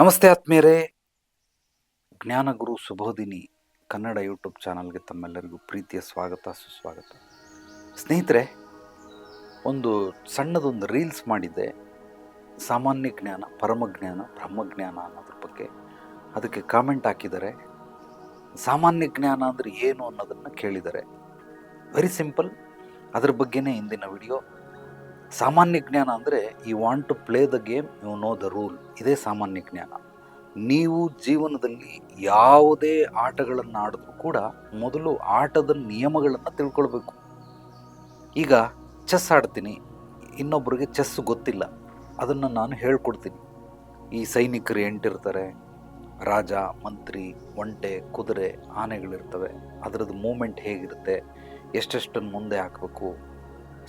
ನಮಸ್ತೆ ಆತ್ಮೀಯರೇ. ಜ್ಞಾನಗುರು ಸುಬೋಧಿನಿ ಕನ್ನಡ ಯೂಟ್ಯೂಬ್ ಚಾನಲ್ಗೆ ತಮ್ಮೆಲ್ಲರಿಗೂ ಪ್ರೀತಿಯ ಸ್ವಾಗತ, ಸುಸ್ವಾಗತ. ಸ್ನೇಹಿತರೆ, ಒಂದು ಸಣ್ಣದೊಂದು ರೀಲ್ಸ್ ಮಾಡಿದ್ದೆ. ಸಾಮಾನ್ಯ ಜ್ಞಾನ ಪರಮಜ್ಞಾನ ಬ್ರಹ್ಮಜ್ಞಾನ ಅನ್ನೋದ್ರ ಬಗ್ಗೆ. ಅದಕ್ಕೆ ಕಾಮೆಂಟ್ ಹಾಕಿದ್ದಾರೆ. ಸಾಮಾನ್ಯ ಜ್ಞಾನ ಅಂದರೆ ಏನು ಅನ್ನೋದನ್ನು ಕೇಳಿದ್ದಾರೆ. ವೆರಿ ಸಿಂಪಲ್ ಅದ್ರ ಬಗ್ಗೆನೇ ಇಂದಿನ ವಿಡಿಯೋ. ಸಾಮಾನ್ಯ ಜ್ಞಾನ ಅಂದರೆ you want to play the game you know the rule ಇದೇ ಸಾಮಾನ್ಯ ಜ್ಞಾನ. ನೀವು ಜೀವನದಲ್ಲಿ ಯಾವುದೇ ಆಟಗಳನ್ನು ಆಡಿದ್ರೂ ಕೂಡ, ಮೊದಲು ಆಟದ ನಿಯಮಗಳನ್ನು ತಿಳ್ಕೊಳ್ಬೇಕು. ಈಗ ಚೆಸ್ ಆಡ್ತೀನಿ. ಇನ್ನೊಬ್ಬರಿಗೆ ಚೆಸ್ ಗೊತ್ತಿಲ್ಲ. ಅದನ್ನು ನಾನು ಹೇಳ್ಕೊಡ್ತೀನಿ. ಈ ಸೈನಿಕರು ಎಂಟಿರ್ತಾರೆ, ರಾಜ, ಮಂತ್ರಿ, ಒಂಟೆ, ಕುದುರೆ, ಆನೆಗಳಿರ್ತವೆ. ಅದರದ್ದು ಮೂಮೆಂಟ್ ಹೇಗಿರುತ್ತೆ? ಎಷ್ಟೆಷ್ಟನ್ನು ಮುಂದೆ ಹಾಕಬೇಕು?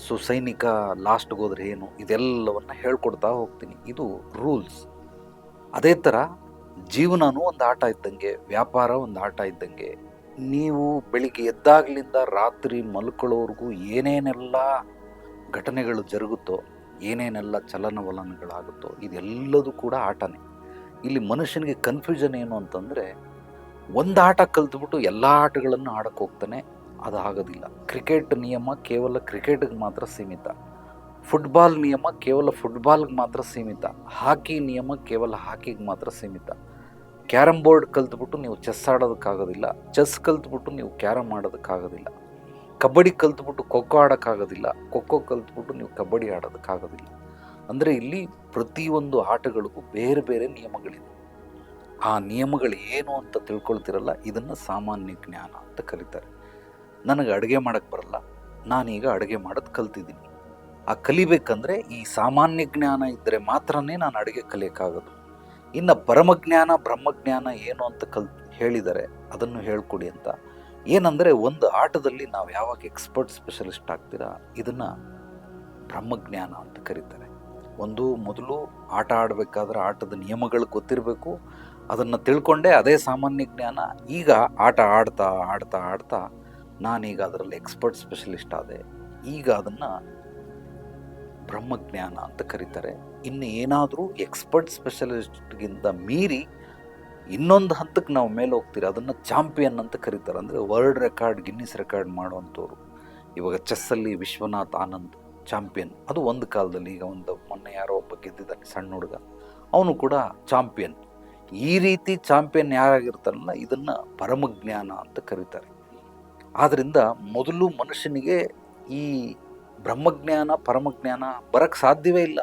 ಸೊ ಸೈನಿಕ ಲಾಸ್ಟ್ಗೆ ಹೋದ್ರೆ ಏನು? ಇದೆಲ್ಲವನ್ನು ಹೇಳ್ಕೊಡ್ತಾ ಹೋಗ್ತೀನಿ. ಇದು ರೂಲ್ಸ್ ಅದೇ ಥರ ಜೀವನನೂ ಒಂದು ಆಟ ಇದ್ದಂಗೆ, ವ್ಯಾಪಾರ ಒಂದು ಆಟ ಇದ್ದಂಗೆ, ನೀವು ಬೆಳಿಗ್ಗೆ ಎದ್ದಾಗ್ಲಿಂದ ರಾತ್ರಿ ಮಲ್ಕೊಳ್ಳೋರ್ಗೂ ಏನೇನೆಲ್ಲ ಘಟನೆಗಳು ಜರುಗುತ್ತೋ, ಏನೇನೆಲ್ಲ ಚಲನವಲನಗಳಾಗುತ್ತೋ, ಇದೆಲ್ಲದೂ ಕೂಡ ಆಟನೇ. ಇಲ್ಲಿ ಮನುಷ್ಯನಿಗೆ ಕನ್ಫ್ಯೂಷನ್ ಏನು ಅಂತಂದರೆ, ಒಂದು ಆಟ ಕಲ್ತ್ಬಿಟ್ಟು ಎಲ್ಲ ಆಟಗಳನ್ನು ಆಡೋಕ್ಕೆ ಹೋಗ್ತಾನೆ ಅದು ಆಗೋದಿಲ್ಲ ಕ್ರಿಕೆಟ್ ನಿಯಮ ಕೇವಲ ಕ್ರಿಕೆಟ್ಗೆ ಮಾತ್ರ ಸೀಮಿತ. ಫುಟ್ಬಾಲ್ ನಿಯಮ ಕೇವಲ ಫುಟ್ಬಾಲ್ಗೆ ಮಾತ್ರ ಸೀಮಿತ. ಹಾಕಿ ನಿಯಮ ಕೇವಲ ಹಾಕಿಗೆ ಮಾತ್ರ ಸೀಮಿತ. ಕ್ಯಾರಮ್ ಬೋರ್ಡ್ ಕಲ್ತ್ಬಿಟ್ಟು ನೀವು ಚೆಸ್ ಆಡೋದಕ್ಕಾಗೋದಿಲ್ಲ. ಚೆಸ್ ಕಲ್ತ್ಬಿಟ್ಟು ನೀವು ಕ್ಯಾರಮ್ ಆಡೋದಕ್ಕಾಗೋದಿಲ್ಲ. ಕಬಡ್ಡಿ ಕಲ್ತ್ಬಿಟ್ಟು ಖೋಖೋ ಆಡೋಕ್ಕಾಗೋದಿಲ್ಲ. ಖೋಖೋ ಕಲ್ತ್ಬಿಟ್ಟು ನೀವು ಕಬಡ್ಡಿ ಆಡೋದಕ್ಕಾಗೋದಿಲ್ಲ. ಅಂದರೆ ಇಲ್ಲಿ ಪ್ರತಿಯೊಂದು ಆಟಗಳಿಗೂ ಬೇರೆ ಬೇರೆ ನಿಯಮಗಳಿವೆ ಆ ನಿಯಮಗಳು ಏನು ಅಂತ ತಿಳ್ಕೊಳ್ತಿರಲ್ಲ, ಇದನ್ನು ಸಾಮಾನ್ಯ ಜ್ಞಾನ ಅಂತ ಕರೀತಾರೆ. ನನಗೆ ಅಡುಗೆ ಮಾಡೋಕ್ಕೆ ಬರಲ್ಲ. ನಾನೀಗ ಅಡುಗೆ ಮಾಡೋದು ಕಲ್ತಿದ್ದೀನಿ. ಆ ಕಲಿಬೇಕಂದ್ರೆ ಈ ಸಾಮಾನ್ಯ ಜ್ಞಾನ ಇದ್ದರೆ ಮಾತ್ರನೇ ನಾನು ಅಡುಗೆ ಕಲಿಯೋಕ್ಕಾಗೋದು. ಇನ್ನು ಪರಮಜ್ಞಾನ, ಬ್ರಹ್ಮಜ್ಞಾನ ಏನು ಅಂತ ಕಲ್, ಹೇಳಿದರೆ ಅದನ್ನು ಹೇಳ್ಕೊಡಿ ಅಂತ. ಏನಂದರೆ ಒಂದು ಆಟದಲ್ಲಿ ನಾವು ಯಾವಾಗ ಎಕ್ಸ್ಪರ್ಟ್ ಸ್ಪೆಷಲಿಸ್ಟ್ ಆಗ್ತೀರಾ? ಇದನ್ನು ಬ್ರಹ್ಮಜ್ಞಾನ ಅಂತ ಕರೀತಾರೆ. ಒಂದು ಮೊದಲು ಆಟ ಆಡಬೇಕಾದ್ರೆ ಆಟದ ನಿಯಮಗಳು ಗೊತ್ತಿರಬೇಕು. ಅದನ್ನು ತಿಳ್ಕೊಂಡೇ ಅದೇ ಸಾಮಾನ್ಯ ಜ್ಞಾನ. ಈಗ ಆಟ ಆಡ್ತಾ ಆಡ್ತಾ ಆಡ್ತಾ ನಾನೀಗ ಅದರಲ್ಲಿ ಎಕ್ಸ್ಪರ್ಟ್ ಸ್ಪೆಷಲಿಸ್ಟ್ ಆದೆ. ಈಗ ಅದನ್ನು ಬ್ರಹ್ಮಜ್ಞಾನ ಅಂತ ಕರೀತಾರೆ. ಇನ್ನು ಏನಾದರೂ ಎಕ್ಸ್ಪರ್ಟ್ ಸ್ಪೆಷಲಿಸ್ಟ್ಗಿಂತ ಮೀರಿ ಇನ್ನೊಂದು ಹಂತಕ್ಕೆ ನಾವು ಮೇಲೆ ಹೋಗ್ತೀರಿ, ಅದನ್ನು ಚಾಂಪಿಯನ್ ಅಂತ ಕರೀತಾರೆ. ಅಂದರೆ ವರ್ಲ್ಡ್ ರೆಕಾರ್ಡ್ ಗಿನ್ನಿಸ್ ರೆಕಾರ್ಡ್ ಮಾಡುವಂಥವ್ರು. ಇವಾಗ ಚೆಸ್ಸಲ್ಲಿ ವಿಶ್ವನಾಥ್ ಆನಂದ್ ಚಾಂಪಿಯನ್ ಅದು ಒಂದು ಕಾಲದಲ್ಲಿ ಈಗ ಒಂದು ಮೊನ್ನೆ ಯಾರೋ ಒಬ್ಬ ಗೆದ್ದಿದ್ದಾನೆ, ಸಣ್ಣ ಹುಡುಗ. ಅವನು ಕೂಡ ಚಾಂಪಿಯನ್ ಈ ರೀತಿ ಚಾಂಪಿಯನ್ ಯಾರಾಗಿರ್ತಾರಲ್ಲ, ಇದನ್ನು ಪರಮಜ್ಞಾನ ಅಂತ ಕರೀತಾರೆ. ಆದ್ದರಿಂದ ಮೊದಲು ಮನುಷ್ಯನಿಗೆ ಈ ಬ್ರಹ್ಮಜ್ಞಾನ, ಪರಮಜ್ಞಾನ ಬರೋಕ್ಕೆ ಸಾಧ್ಯವೇ ಇಲ್ಲ.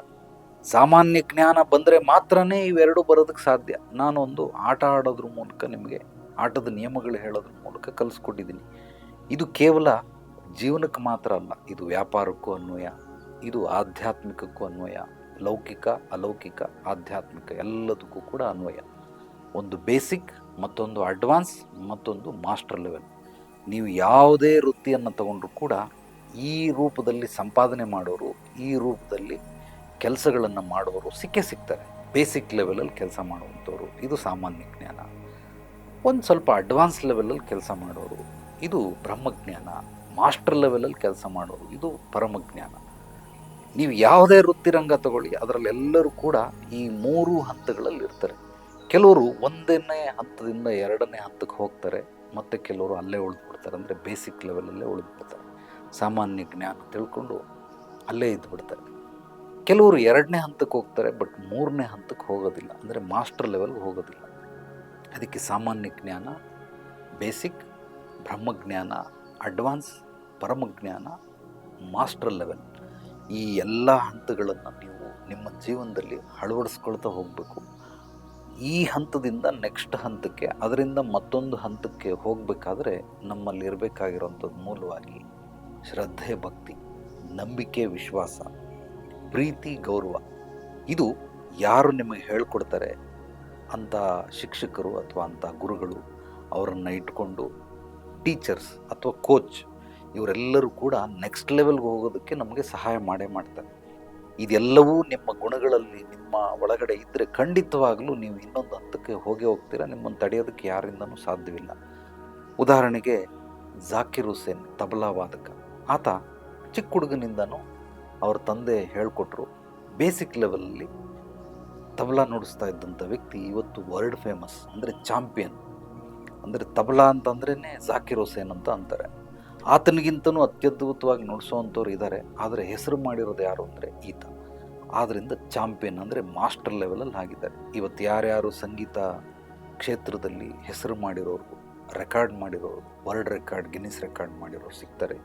ಸಾಮಾನ್ಯ ಜ್ಞಾನ ಬಂದರೆ ಮಾತ್ರನೇ ಇವೆರಡು ಬರೋದಕ್ಕೆ ಸಾಧ್ಯ. ನಾನೊಂದು ಆಟ ಆಡೋದ್ರ ಮೂಲಕ ನಿಮಗೆ ಆಟದ ನಿಯಮಗಳು ಹೇಳೋದ್ರ ಮೂಲಕ ಕಲಿಸ್ಕೊಟ್ಟಿದ್ದೀನಿ. ಇದು ಕೇವಲ ಜೀವನಕ್ಕೆ ಮಾತ್ರ ಅಲ್ಲ, ಇದು ವ್ಯಾಪಾರಕ್ಕೂ ಅನ್ವಯ, ಇದು ಆಧ್ಯಾತ್ಮಿಕಕ್ಕೂ ಅನ್ವಯ, ಲೌಕಿಕ, ಅಲೌಕಿಕ, ಆಧ್ಯಾತ್ಮಿಕ ಎಲ್ಲದಕ್ಕೂ ಕೂಡ ಅನ್ವಯ. ಒಂದು ಬೇಸಿಕ್, ಮತ್ತೊಂದು ಅಡ್ವಾನ್ಸ್, ಮತ್ತೊಂದು ಮಾಸ್ಟರ್ ಲೆವೆಲ್. ನೀವು ಯಾವುದೇ ವೃತ್ತಿಯನ್ನು ತಗೊಂಡ್ರೂ ಕೂಡ ಈ ರೂಪದಲ್ಲಿ ಸಂಪಾದನೆ ಮಾಡೋರು, ಈ ರೂಪದಲ್ಲಿ ಕೆಲಸಗಳನ್ನು ಮಾಡೋರು ಸಿಕ್ಕೇ ಸಿಗ್ತಾರೆ. ಬೇಸಿಕ್ ಲೆವೆಲಲ್ಲಿ ಕೆಲಸ ಮಾಡುವಂಥವ್ರು. ಇದು ಸಾಮಾನ್ಯ ಜ್ಞಾನ. ಒಂದು ಸ್ವಲ್ಪ ಅಡ್ವಾನ್ಸ್ ಲೆವೆಲಲ್ಲಿ ಕೆಲಸ ಮಾಡೋರು, ಇದು ಬ್ರಹ್ಮಜ್ಞಾನ. ಮಾಸ್ಟರ್ ಲೆವೆಲಲ್ಲಿ ಕೆಲಸ ಮಾಡೋರು, ಇದು ಪರಮಜ್ಞಾನ. ನೀವು ಯಾವುದೇ ವೃತ್ತಿರಂಗ ತಗೊಳ್ಳಿ ಅದರಲ್ಲೆಲ್ಲರೂ ಕೂಡ ಈ ಮೂರು ಹಂತಗಳಲ್ಲಿ ಇರ್ತಾರೆ. ಕೆಲವರು ಒಂದನೇ ಹಂತದಿಂದ ಎರಡನೇ ಹಂತಕ್ಕೆ ಹೋಗ್ತಾರೆ, ಮತ್ತು ಕೆಲವರು ಅಲ್ಲೇ ಉಳಿದ್ಬಿಡ್ತಾರೆ ಅಂದರೆ ಬೇಸಿಕ್ ಲೆವೆಲಲ್ಲೇ ಉಳಿದ್ಬಿಡ್ತಾರೆ. ಸಾಮಾನ್ಯ ಜ್ಞಾನ ತಿಳ್ಕೊಂಡು ಅಲ್ಲೇ ಇದ್ದುಬಿಡ್ತಾರೆ ಕೆಲವರು ಎರಡನೇ ಹಂತಕ್ಕೆ ಹೋಗ್ತಾರೆ, ಬಟ್ ಮೂರನೇ ಹಂತಕ್ಕೆ ಹೋಗೋದಿಲ್ಲ. ಅಂದರೆ ಮಾಸ್ಟರ್ ಲೆವೆಲ್ಗೆ ಹೋಗೋದಿಲ್ಲ. ಅದಕ್ಕೆ ಸಾಮಾನ್ಯ ಜ್ಞಾನ, ಬೇಸಿಕ್, ಬ್ರಹ್ಮಜ್ಞಾನ, ಅಡ್ವಾನ್ಸ್, ಪರಮಜ್ಞಾನ, ಮಾಸ್ಟರ್ ಲೆವೆಲ್. ಈ ಎಲ್ಲ ಹಂತಗಳನ್ನು ನೀವು ನಿಮ್ಮ ಜೀವನದಲ್ಲಿ ಅಳವಡಿಸ್ಕೊಳ್ತಾ ಹೋಗಬೇಕು. ಈ ಹಂತದಿಂದ ನೆಕ್ಸ್ಟ್ ಹಂತಕ್ಕೆ, ಅದರಿಂದ ಮತ್ತೊಂದು ಹಂತಕ್ಕೆ ಹೋಗಬೇಕಾದ್ರೆ ನಮ್ಮಲ್ಲಿ ಇರಬೇಕಾಗಿರೋಂಥದ್ದು ಮೂಲವಾಗಿ ಶ್ರದ್ಧೆ, ಭಕ್ತಿ, ನಂಬಿಕೆ, ವಿಶ್ವಾಸ, ಪ್ರೀತಿ, ಗೌರವ. ಇದು ಯಾರು ನಿಮಗೆ ಹೇಳ್ಕೊಡ್ತಾರೆ ಅಂಥ ಶಿಕ್ಷಕರು ಅಥವಾ ಅಂಥ ಗುರುಗಳು ಅವರನ್ನು ಇಟ್ಕೊಂಡು ಟೀಚರ್ಸ್ ಅಥವಾ ಕೋಚ್ ಇವರೆಲ್ಲರೂ ಕೂಡ ನೆಕ್ಸ್ಟ್ ಲೆವೆಲ್ಗೆ ಹೋಗೋದಕ್ಕೆ ನಮಗೆ ಸಹಾಯ ಮಾಡೇ ಮಾಡ್ತಾರೆ. ಇದೆಲ್ಲವೂ ನಿಮ್ಮ ಗುಣಗಳಲ್ಲಿ ಒಳಗಡೆ ಇದ್ದರೆ ಖಂಡಿತವಾಗಲೂ ನೀವು ಇನ್ನೊಂದು ಹಂತಕ್ಕೆ ಹೋಗಿ ಹೋಗ್ತೀರಾ, ನಿಮ್ಮನ್ನು ತಡೆಯೋದಕ್ಕೆ ಯಾರಿಂದನೂ ಸಾಧ್ಯವಿಲ್ಲ. ಉದಾಹರಣೆಗೆ ಜಾಕಿರ್ ಹುಸೇನ್, ತಬಲಾ ವಾದಕ. ಆತ ಚಿಕ್ಕ ಹುಡುಗನಿಂದನೂ ಅವ್ರ ತಂದೆ ಹೇಳಿಕೊಟ್ರು, ಬೇಸಿಕ್ ಲೆವೆಲಲ್ಲಿ ತಬಲಾ ನುಡಿಸ್ತಾ ಇದ್ದಂಥ ವ್ಯಕ್ತಿ ಇವತ್ತು ವರ್ಲ್ಡ್ ಫೇಮಸ್, ಅಂದರೆ ಚಾಂಪಿಯನ್. ಅಂದರೆ ತಬಲಾ ಅಂತಂದ್ರೇ ಜಾಕಿರ್ ಹುಸೇನ್ ಅಂತ ಅಂತಾರೆ. ಆತನಿಗಿಂತನೂ ಅತ್ಯದ್ಭುತವಾಗಿ ನುಡಿಸೋವಂಥವ್ರು ಇದ್ದಾರೆ ಆದರೆ ಹೆಸರು ಮಾಡಿರೋದು ಯಾರು ಅಂದರೆ ಈತ. ಆದ್ದರಿಂದ ಚಾಂಪಿಯನ್ ಅಂದರೆ ಮಾಸ್ಟರ್ ಲೆವೆಲಲ್ಲಿ ಆಗಿದ್ದಾರೆ. ಇವತ್ತು ಯಾರ್ಯಾರು ಸಂಗೀತ ಕ್ಷೇತ್ರದಲ್ಲಿ ಹೆಸರು ಮಾಡಿರೋರು, ರೆಕಾರ್ಡ್ ಮಾಡಿರೋರು, ವರ್ಲ್ಡ್ ರೆಕಾರ್ಡ್, ಗಿನ್ನಿಸ್ ರೆಕಾರ್ಡ್ ಮಾಡಿರೋರು ಸಿಗ್ತಾರೆ.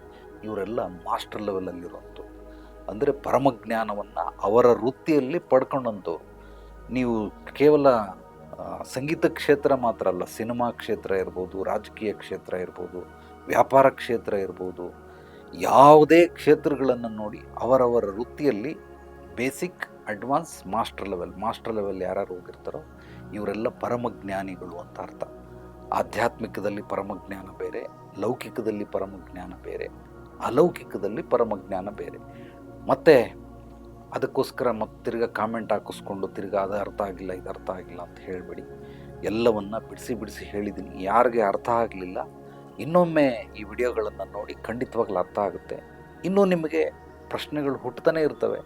ಇವರೆಲ್ಲ ಮಾಸ್ಟರ್ ಲೆವೆಲಲ್ಲಿರುವಂಥವ್ರು. ಅಂದರೆ ಪರಮಜ್ಞಾನವನ್ನು ಅವರ ವೃತ್ತಿಯಲ್ಲಿ ಪಡ್ಕೊಂಡಂಥವ್ರು. ನೀವು ಕೇವಲ ಸಂಗೀತ ಕ್ಷೇತ್ರ ಮಾತ್ರ ಅಲ್ಲ, ಸಿನಿಮಾ ಕ್ಷೇತ್ರ ಇರ್ಬೋದು, ರಾಜಕೀಯ ಕ್ಷೇತ್ರ ಇರ್ಬೋದು, ವ್ಯಾಪಾರ ಕ್ಷೇತ್ರ ಇರ್ಬೋದು, ಯಾವುದೇ ಕ್ಷೇತ್ರಗಳನ್ನು ನೋಡಿ ಅವರವರ ವೃತ್ತಿಯಲ್ಲಿ basic advance master level master level ಯಾರ್ಯಾರು ಹೋಗಿರ್ತಾರೋ, ಇವರೆಲ್ಲ ಪರಮಜ್ಞಾನಿಗಳು ಅಂತ ಅರ್ಥ. ಆಧ್ಯಾತ್ಮಿಕದಲ್ಲಿ ಪರಮಜ್ಞಾನ ಬೇರೆ, ಲೌಕಿಕದಲ್ಲಿ ಪರಮಜ್ಞಾನ ಬೇರೆ, ಅಲೌಕಿಕದಲ್ಲಿ ಪರಮಜ್ಞಾನ ಬೇರೆ. ಮತ್ತೆ ಅದಕ್ಕೋಸ್ಕರ ಮತ್ತೆ ತಿರ್ಗಾ ಕಾಮೆಂಟ್ ಹಾಕಿಸ್ಕೊಂಡು ತಿರ್ಗಾ ಅದು ಅರ್ಥ ಆಗಿಲ್ಲ, ಇದು ಅರ್ಥ ಆಗಿಲ್ಲ ಅಂತ ಹೇಳಬೇಡಿ. ಎಲ್ಲವನ್ನು ಬಿಡಿಸಿ ಬಿಡಿಸಿ ಹೇಳಿದ್ದೀನಿ. ಯಾರಿಗೆ ಅರ್ಥ ಆಗಲಿಲ್ಲ, ಇನ್ನೊಮ್ಮೆ ಈ ವಿಡಿಯೋಗಳನ್ನು ನೋಡಿ ಖಂಡಿತವಾಗ್ಲೂ ಅರ್ಥ ಆಗುತ್ತೆ. ಇನ್ನೂ ನಿಮಗೆ ಪ್ರಶ್ನೆಗಳು ಹುಟ್ಟತಾನೆ ಇರ್ತವೆ.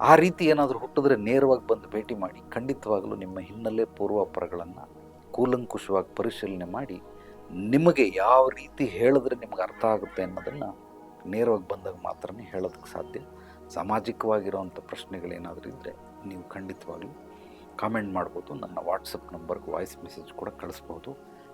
ಆ ರೀತಿ ಏನಾದರೂ ಹುಟ್ಟಿದ್ರೆ ನೇರವಾಗಿ ಬಂದು ಭೇಟಿ ಮಾಡಿ, ಖಂಡಿತವಾಗಲೂ ನಿಮ್ಮ ಹಿನ್ನೆಲೆ ಪೂರ್ವಾಪರಗಳನ್ನು ಕೂಲಂಕುಷವಾಗಿ ಪರಿಶೀಲನೆ ಮಾಡಿ, ನಿಮಗೆ ಯಾವ ರೀತಿ ಹೇಳಿದ್ರೆ ನಿಮ್ಗೆ ಅರ್ಥ ಆಗುತ್ತೆ ಅನ್ನೋದನ್ನು ನೇರವಾಗಿ ಬಂದಾಗ ಮಾತ್ರ ಹೇಳೋದಕ್ಕೆ ಸಾಧ್ಯ. ಸಾಮಾಜಿಕವಾಗಿರುವಂಥ ಪ್ರಶ್ನೆಗಳೇನಾದರೂ ಇದ್ದರೆ ನೀವು ಖಂಡಿತವಾಗಲೂ ಕಾಮೆಂಟ್ ಮಾಡ್ಬೋದು, ನನ್ನ ವಾಟ್ಸಪ್ ನಂಬರ್ಗೆ ವಾಯ್ಸ್ ಮೆಸೇಜ್ ಕೂಡ ಕಳಿಸ್ಬೋದು.